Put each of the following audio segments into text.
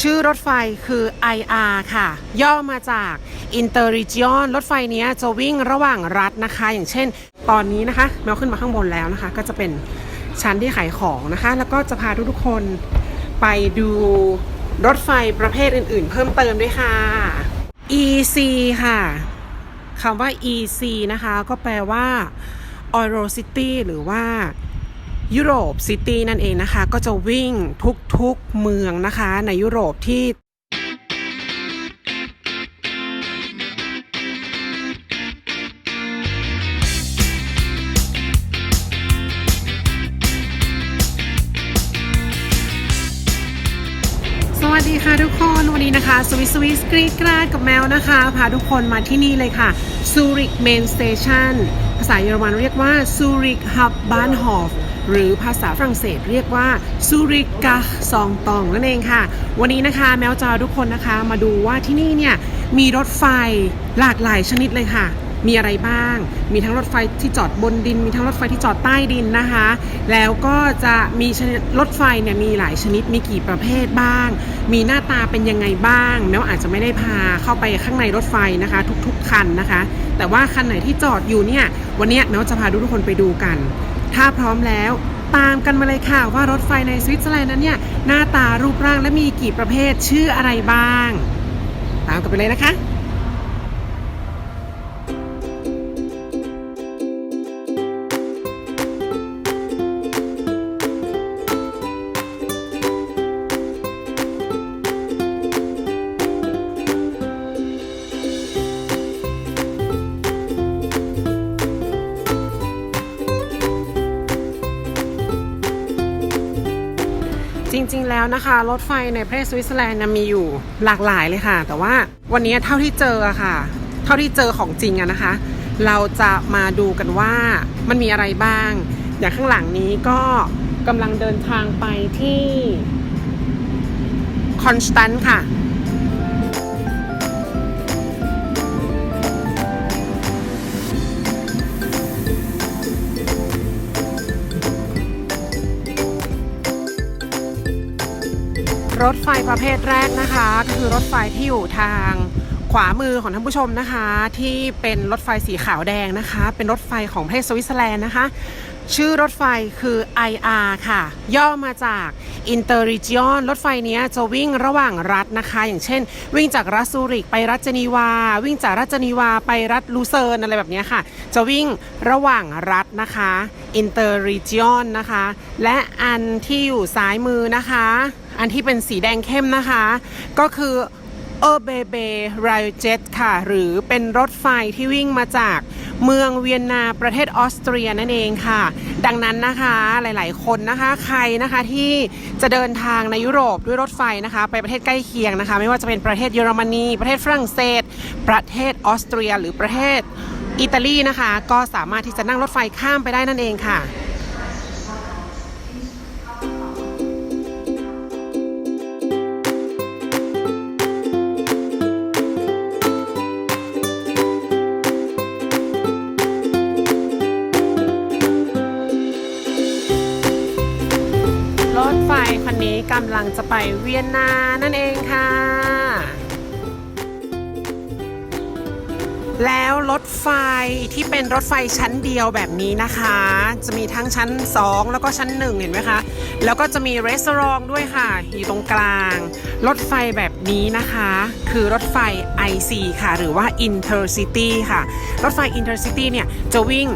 ชื่อรถไฟคือ IR ค่ะ ย่อมาจาก Interregion รถไฟนี้จะวิ่งระหว่างรัฐนะคะ อย่างเช่น ตอนนี้นะคะแมวขึ้นมาข้างบนแล้วนะคะ ก็จะเป็นชั้นที่ขายของนะคะ แล้วก็จะพาทุกๆคนไปดูรถไฟประเภทอื่นๆ เพิ่มเติมด้วยค่ะ EC ค่ะคำว่า EC นะคะ ก็แปลว่า Euro City หรือว่า ยุโรปซิตี้นั่นเองนะคะ ก็จะวิ่งทุกๆเมืองนะคะ ในยุโรปที่สวัสดีค่ะทุกคนวันนี้นะคะสวิสสวิสกรีดกราดกับแมวนะคะพาทุกคนมาที่นี่เลยค่ะซูริกเมนสเตชันภาษาเยอรมันเรียกว่าซูริกฮับบานฮอฟ หรือภาษาฝรั่งเศสเรียกว่าซูริกาซองตองนั่นเองค่ะ วันนี้นะคะแมวจะเอาทุกคนนะคะมาดูว่าที่นี่เนี่ยมีรถไฟหลากหลายชนิดเลยค่ะมีอะไรบ้าง มีทั้งรถไฟที่จอดบนดิน มีทั้งรถไฟที่จอดใต้ดินนะคะ แล้วก็จะมีรถไฟเนี่ยมีหลายชนิด มีกี่ประเภทบ้าง มีหน้าตาเป็นยังไงบ้างแม้วอาจจะไม่ได้พาเข้าไปข้างในรถไฟนะคะ ทุกๆคันนะคะ แต่ว่าคันไหนที่จอดอยู่เนี่ย วันนี้แมวจะพาทุกคนไปดูกัน ถ้าพร้อมแล้วตามกันมาเลยค่ะว่ารถไฟในสวิตเซอร์แลนด์นั้นเนี่ยหน้าตารูปร่างและมีกี่ประเภทชื่ออะไรบ้าง ตามกันไปเลยนะคะ ริง ๆ แล้วนะคะ รถไฟในประเทศสวิตเซอร์แลนด์มีอยู่หลากหลายเลยค่ะ แต่ว่าวันนี้เท่าที่เจอะค่ะ เท่าที่เจอของจริงอะนะคะ เราจะมาดูกันว่ามันมีอะไรบ้าง อย่างข้างหลังนี้ก็กำลังเดินทางไปที่คอนสแตนต์ค่ะ รถไฟประเภทแรกนะคะ ก็คือรถไฟที่อยู่ทางขวามือของท่านผู้ชมนะคะ ที่เป็นรถไฟสีขาวแดงนะคะ เป็นรถไฟของประเทศสวิตเซอร์แลนด์นะคะ ชื่อรถไฟคือ IR ค่ะ ย่อมาจาก Interregion รถไฟนี้จะวิ่งระหว่างรัฐนะคะ อย่างเช่น วิ่งจากรัฐซูริกไปรัฐเจนีวา วิ่งจากรัฐเจนีวาไปรัฐลูเซิร์นอะไรแบบนี้ค่ะ จะวิ่งระหว่างรัฐนะคะ Interregion นะคะ และอันที่อยู่ซ้ายมือนะคะ อันที่เป็นสีแดงเข้มนะคะ ก็คือเออเบเบไรเจตค่ะ หรือเป็นรถไฟที่วิ่งมาจากเมืองเวียนนาประเทศออสเตรียนั่นเองค่ะ ดังนั้นนะคะหลาย ๆ คนนะคะใครนะคะที่จะเดินทางในยุโรปด้วยรถไฟนะคะ ไปประเทศใกล้เคียงนะคะ ไม่ว่าจะเป็นประเทศเยอรมนี ประเทศฝรั่งเศส ประเทศออสเตรีย หรือประเทศอิตาลีนะคะ ก็สามารถที่จะนั่งรถไฟข้ามไปได้นั่นเองค่ะ กำลังจะไปเวียนนานั่นเองค่ะ แล้วรถไฟที่เป็นรถไฟชั้นเดียวแบบนี้นะคะ จะมีทั้งชั้น 2 แล้วก็ชั้น 1 เห็นไหมคะ แล้วก็จะมีรีสอร์ทด้วยค่ะ อยู่ตรงกลาง รถไฟแบบนี้นะคะ คือรถไฟ IC ค่ะ หรือว่า Intercity ค่ะ รถไฟ Intercity เนี่ย จะวิ่ง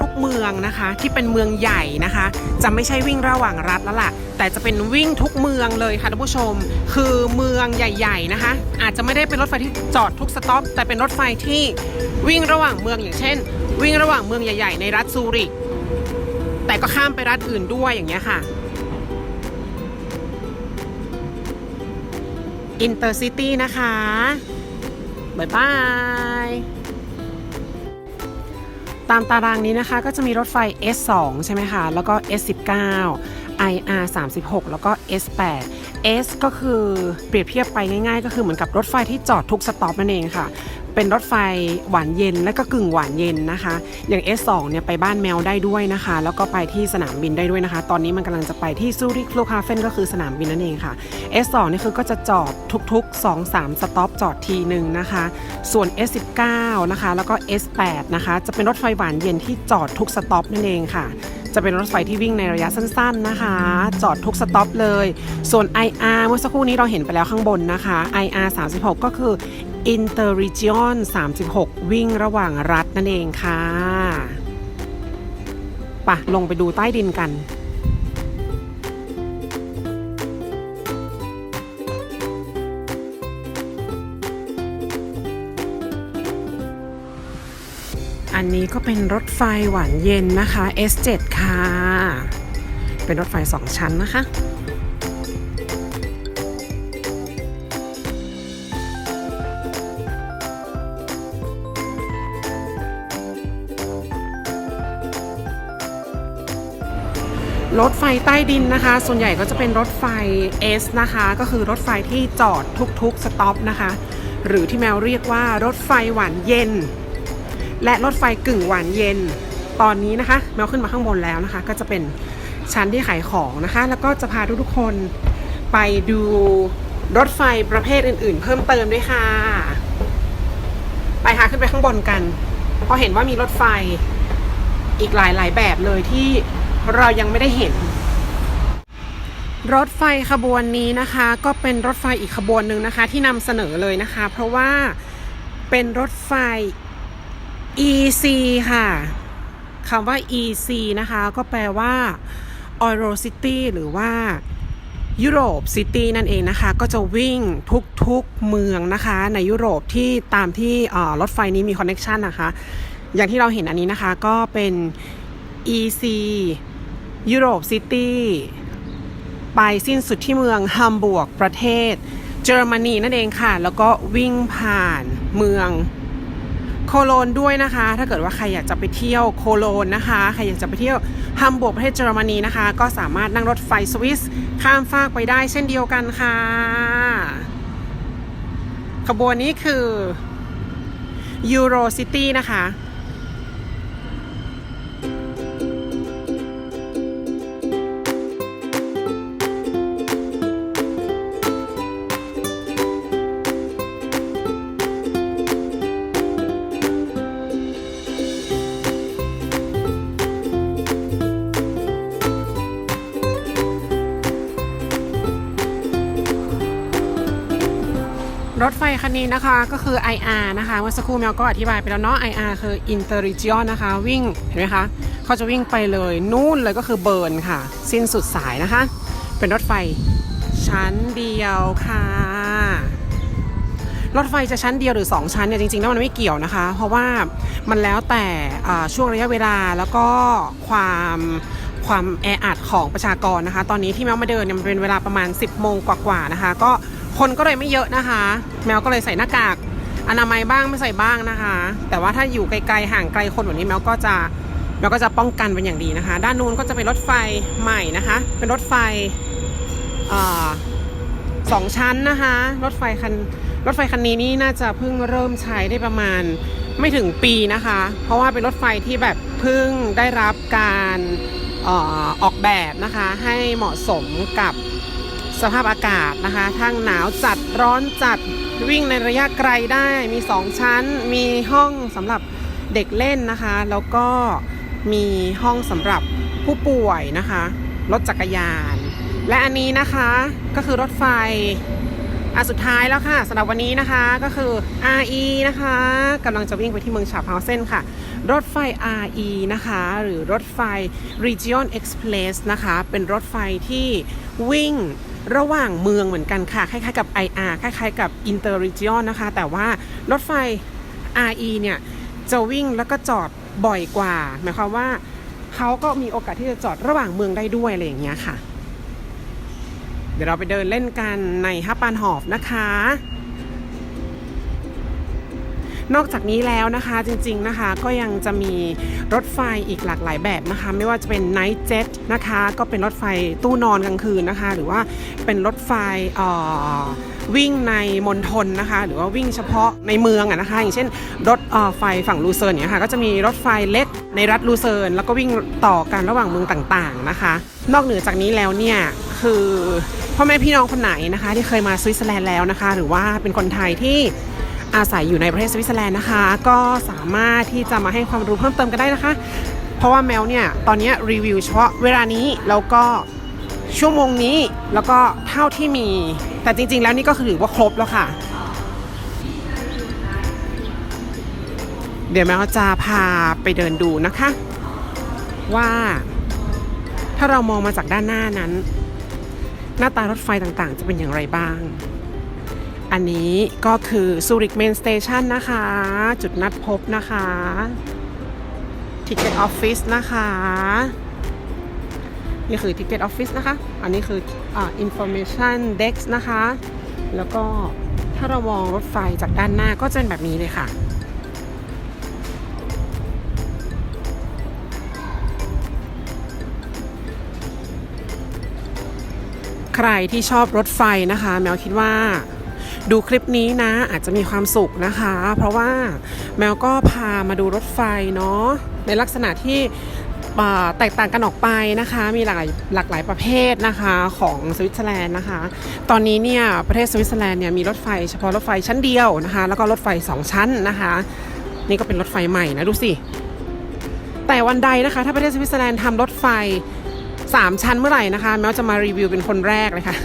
ทุกๆเมืองนะคะ ที่เป็นเมืองใหญ่นะคะ จะไม่ใช่วิ่งระหว่างรัฐแล้วล่ะ แต่จะเป็นวิ่งทุกเมืองเลยค่ะท่านผู้ชม คือเมืองใหญ่ๆนะคะ อาจจะไม่ได้เป็นรถไฟที่จอดทุกสต็อป แต่เป็นรถไฟที่วิ่งระหว่างเมืองอย่างเช่น วิ่งระหว่างเมืองใหญ่ ๆ ในรัฐซูริกแต่ก็ข้ามไปรัฐอื่นด้วยอย่างเงี้ยค่ะ อินเตอร์ซิตี้นะคะ บ๊ายบาย ตามตารางนี้นะคะก็จะมีรถไฟ S2 ใช่ไหมคะ แล้วก็ S19 IR 36 แล้วก็ S8 S ก็คือเปรียบเทียบไปง่ายๆ ก็คือเหมือนกับรถไฟที่จอดทุกสต็อปนั่นเองค่ะ เป็นรถไฟหวานเย็นและก็กึ่งหวานเย็นนะคะ อย่าง S2 เนี่ยไปบ้านแมวได้ด้วยนะคะ แล้วก็ไปที่สนามบินได้ด้วยนะคะ ตอนนี้มันกำลังจะไปที่ซูริกฟลูคาเฟนก็คือสนามบินนั่นเองค่ะ S2 นี่คือก็จะจอดทุกๆ 2-3 สต็อปจอดทีหนึ่งนะคะ ส่วน S19 นะคะ แล้วก็ S8 นะคะ จะเป็นรถไฟหวานเย็นที่จอดทุกสต็อปนั่นเองค่ะจะเป็นรถไฟที่วิ่งในระยะสั้นๆนะคะ จอดทุกสต็อปเลย ส่วน IR เมื่อสักครู่นี้เราเห็นไปแล้วข้างบนนะคะ IR 36 ก็คือ Interregion 36 วิ่งระหว่างรัฐนั่นเองค่ะปะลงไปดูใต้ดินกันอันนี้ก็เป็นรถไฟหวานเย็นนะคะ S7 ค่ะ เป็นรถไฟสองชั้นนะคะ รถไฟใต้ดินนะคะ ส่วนใหญ่ก็จะเป็นรถไฟ S นะคะ ก็คือรถไฟที่จอดทุกๆสต็อปนะคะ หรือที่แมวเรียกว่ารถไฟหวานเย็น และรถไฟกึ่งหวานเย็น ตอนนี้นะคะ แมวขึ้นมาข้างบนแล้วนะคะ ก็จะเป็นชั้นที่ขายของนะคะ แล้วก็จะพาทุกๆคนไปดูรถไฟประเภทอื่นๆ เพิ่มเติมด้วยค่ะ ไปหาขึ้นไปข้างบนกัน เพราะเห็นว่ามีรถไฟอีกหลายๆแบบเลยที่ เรายังไม่ได้เห็น รถไฟขบวนนี้นะคะ ก็เป็นรถไฟอีกขบวนหนึ่งนะคะ ที่นำเสนอเลยนะคะ เพราะว่าเป็นรถไฟ EC ค่ะคำว่า EC นะคะ ก็แปลว่า Euro City หรือว่ายุโรปซิตี้นั่นเองนะคะ ก็จะวิ่งทุกๆเมืองนะคะ ในยุโรปที่ตามที่รถไฟนี้มีคอนเน็ชันนะคะ อย่างที่เราเห็นอันนี้นะคะก็เป็น EC ยุโรปซิตี้ ไปสิ้นสุดที่เมืองฮัมบูร์กประเทศเยอรมนีนั่นเองค่ะ แล้วก็วิ่งผ่านเมืองโคโลนด้วยนะคะ ถ้าเกิดว่าใครอยากจะไปเที่ยวโคโลนนะคะ ใครอยากจะไปเที่ยวฮัมบูร์กประเทศเยอรมนีนะคะ ก็สามารถนั่งรถไฟสวิสข้ามฟากไปได้เช่นเดียวกันค่ะ ขบวนนี้คือยูโรซิตี้นะคะ ถไฟคันนี้นะคะก็คือ IR นะคะเมื่อสักครู่แมวก็อธิบายไปแล้วเนาะ IR คือ Interregion นะคะ วิ่งเห็นไหมคะเขาจะวิ่งไปเลยนู่นเลยก็คือเบิร์นค่ะ สิ้นสุดสายนะคะ เป็นรถไฟชั้นเดียวค่ะ รถไฟจะชั้นเดียวหรือ 2 ชั้นเนี่ยจริงๆแล้วมันไม่เกี่ยวนะคะ เพราะว่ามันแล้วแต่อ่าช่วงระยะเวลาแล้วก็ความความแออัดของประชากรนะคะ ตอนนี้ที่แมวมาเดินเนี่ยมันเป็นเวลาประมาณ 10โมงกว่าๆนะคะ ก็ คนก็เลยไม่เยอะนะคะ แมวก็เลยใส่หน้ากากอนามัยบ้างไม่ใส่บ้างนะคะ แต่ว่าถ้าอยู่ไกลๆห่างไกลคนแบบนี้แมวก็จะแมวก็จะป้องกันเป็นอย่างดีนะคะ ด้านนู้นก็จะเป็นรถไฟใหม่นะคะ เป็นรถไฟอสองชั้นนะคะ รถไฟคันรถไฟคันนี้นี่น่าจะเพิ่งเริ่มใช้ได้ประมาณไม่ถึงปีนะคะ เพราะว่าเป็นรถไฟที่แบบเพิ่งได้รับการออออกแบบนะคะ ให้เหมาะสมกับ สภาพอากาศนะคะ ทั้งหนาวจัดร้อนจัดวิ่งในระยะไกลได้มี 2 ชั้น มีห้องสำหรับเด็กเล่นนะคะ แล้วก็มีห้องสำหรับผู้ป่วยนะคะรถจักรยาน และอันนี้นะคะก็คือรถไฟอันสุดท้ายแล้วค่ะสำหรับวันนี้นะคะก็คือ RE นะคะกำลังจะวิ่งไปที่เมืองฉาบเฮาเซนค่ะ รถไฟ RE นะคะ หรือรถไฟ Region Express นะคะ เป็นรถไฟที่วิ่ง ระหว่างเมืองเหมือนกันค่ะ คล้ายๆกับ IR คล้ายๆกับ Interregion นะคะ แต่ว่ารถไฟ RE เนี่ย จะวิ่งแล้วก็จอดบ่อยกว่า หมายความว่าเขาก็มีโอกาสที่จะจอดระหว่างเมืองได้ด้วยอะไรอย่างเงี้ยค่ะ เดี๋ยวเราไปเดินเล่นกันในฮับปานหอฟนะคะ นอกจากนี้แล้วนะคะจริงๆนะคะก็ยังจะมีรถไฟอีกหลากหลายแบบนะคะ ไม่ว่าจะเป็น Night Jet นะคะก็เป็นรถไฟตู้นอนกลางคืนนะคะ หรือว่าเป็นรถไฟวิ่งในมณฑลนะคะ หรือว่าวิ่งเฉพาะในเมืองอะนะคะ อย่างเช่นรถไฟฝั่งลูเซิร์นเนี่ยค่ะก็จะมีรถไฟเล็กในรัฐลูเซิร์นแล้วก็วิ่งต่อกันระหว่างเมืองต่างๆนะคะ นอกเหนือจากนี้แล้วเนี่ยคือพ่อแม่พี่น้องคนไหนนะคะ ที่เคยมาสวิตเซอร์แลนด์แล้วนะคะ หรือว่าเป็นคนไทยที่ อาศัยอยู่ในประเทศสวิตเซอร์แลนด์นะคะ ก็สามารถที่จะมาให้ความรู้เพิ่มเติมกันได้นะคะ เพราะว่าแมวเนี่ย ตอนนี้รีวิวเฉพาะเวลานี้แล้วก็ชั่วโมงนี้แล้วก็เท่าที่มี แต่จริง ๆ แล้วนี่ก็คือถือว่าครบแล้วค่ะ เดี๋ยวแมวจะพาไปเดินดูนะคะ ว่าถ้าเรามองมาจากด้านหน้านั้น หน้าตารถไฟต่างๆ จะเป็นอย่างไรบ้าง อันนี้ก็คือซูริกเมนสเตชันนะคะ จุดนัดพบนะคะ Ticket Office นะคะ นี่คือ Ticket Office นะคะ อันนี้คืออ่า Information Desk นะคะ แล้วก็ถ้าเรามองรถไฟจากด้านหน้าก็จะเป็นแบบนี้เลยค่ะใครที่ชอบรถไฟนะคะ แมวคิดว่า ดูคลิปนี้นะอาจจะมีความสุขนะคะ เพราะว่าแมวก็พามาดูรถไฟเนาะในลักษณะที่แตกต่างกันออกไปนะคะ มีหลากหลายหลากหลายประเภทนะคะของสวิตเซอร์แลนด์นะคะ ตอนนี้เนี่ยประเทศสวิตเซอร์แลนด์เนี่ยมีรถไฟเฉพาะรถไฟชั้นเดียวนะคะ แล้วก็รถไฟ 2 ชั้นนะคะ นี่ก็เป็นรถไฟใหม่นะดูสิ แต่วันใดนะคะถ้าประเทศสวิตเซอร์แลนด์ทำรถไฟ 3 ชั้นเมื่อไหร่นะคะ แมวจะมารีวิวเป็นคนแรกเลยค่ะ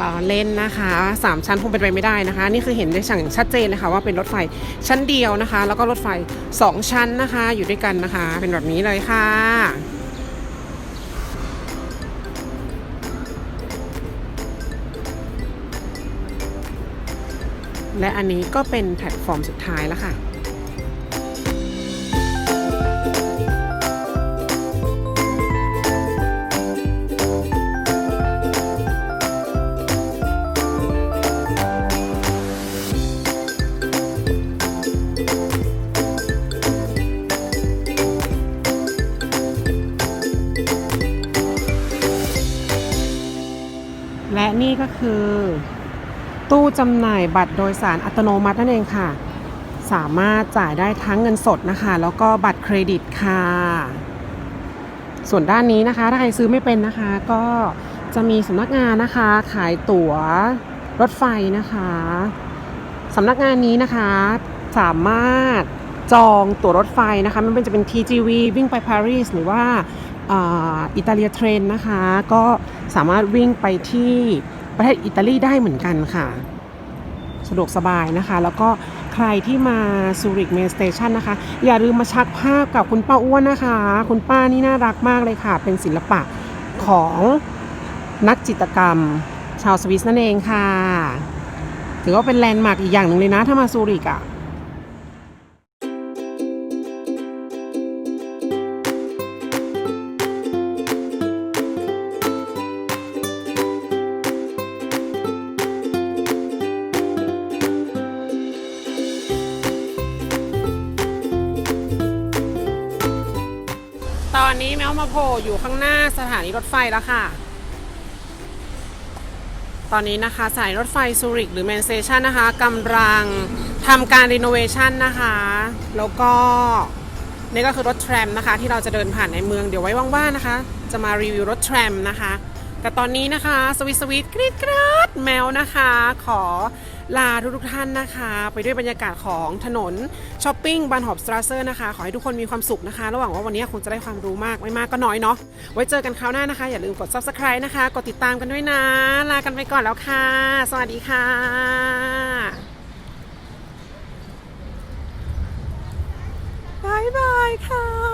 ล้อเล่นนะคะสามชั้นคงเป็นไปไม่ได้นะคะ นี่คือเห็นได้อย่างชัดเจนเลยค่ะว่าเป็นรถไฟชั้นเดียวนะคะ แล้วก็รถไฟสองชั้นนะคะ อยู่ด้วยกันนะคะ เป็นแบบนี้เลยค่ะและอันนี้ก็เป็นแพลตฟอร์มสุดท้ายแล้วค่ะ คือ ตู้จำหน่ายบัตรโดยสารอัตโนมัตินั่นเองค่ะ สามารถจ่ายได้ทั้งเงินสดนะคะ แล้วก็บัตรเครดิตค่ะ ส่วนด้านนี้นะคะ ถ้าใครซื้อไม่เป็นนะคะ ก็จะมีสำนักงานนะคะ ขายตั๋วรถไฟนะคะสำนักงานนี้นะคะสามารถจองตั๋วรถไฟนะคะไมันเป็นจะเป็น TGV วิ่งไปปารีสหรือว่าอ่าอิตาเลียเทรนนะคะ ก็สามารถวิ่งไปที่ ประเทศอิตาลีได้เหมือนกันค่ะ สะดวกสบายนะคะ แล้วก็ใครที่มาซูริกเมนสเตชันนะคะ อย่าลืมมาชักภาพกับคุณป้าอ้วนนะคะ คุณป้านี่น่ารักมากเลยค่ะ เป็นศิลปะของนักจิตรกรรม ชาวสวิสนั่นเองค่ะ ถือว่าเป็นแลนด์มาร์กอีกอย่างหนึ่งเลยนะ ถ้ามาซูริกอะ่ะ ตอนนี้แมวมาโผล่อยู่ข้างหน้าสถานีรถไฟแล้วค่ะ ตอนนี้นะคะสานีรถไฟซูริกหรือแมนเซชันนะคะกำลังทำการรีโนเวชันนะคะ แล้วก็นี่ก็คือรถแทรมนะคะ ที่เราจะเดินผ่านในเมืองเดี๋ยวไว้ว่างๆนะคะ จะมารีวิวรถแทรมนะคะ แต่ตอนนี้นะคะ สวิตสวิตกรีดกราดแมวนะคะ ขอ ลาทุกๆท่านนะคะ ไปด้วยบรรยากาศของถนนช้อปปิ้งบันหอบสตราเซอร์นะคะ ขอให้ทุกคนมีความสุขนะคะ ระหว่างว่าวันนี้คงจะได้ความรู้มากไม่มากก็น้อยเนาะไว้เจอกันคราวหน้านะคะ อย่าลืมกด subscribe นะคะ กดติดตามกันด้วยนะ ลากันไปก่อนแล้วค่ะ สวัสดีค่ะบายบายค่ะ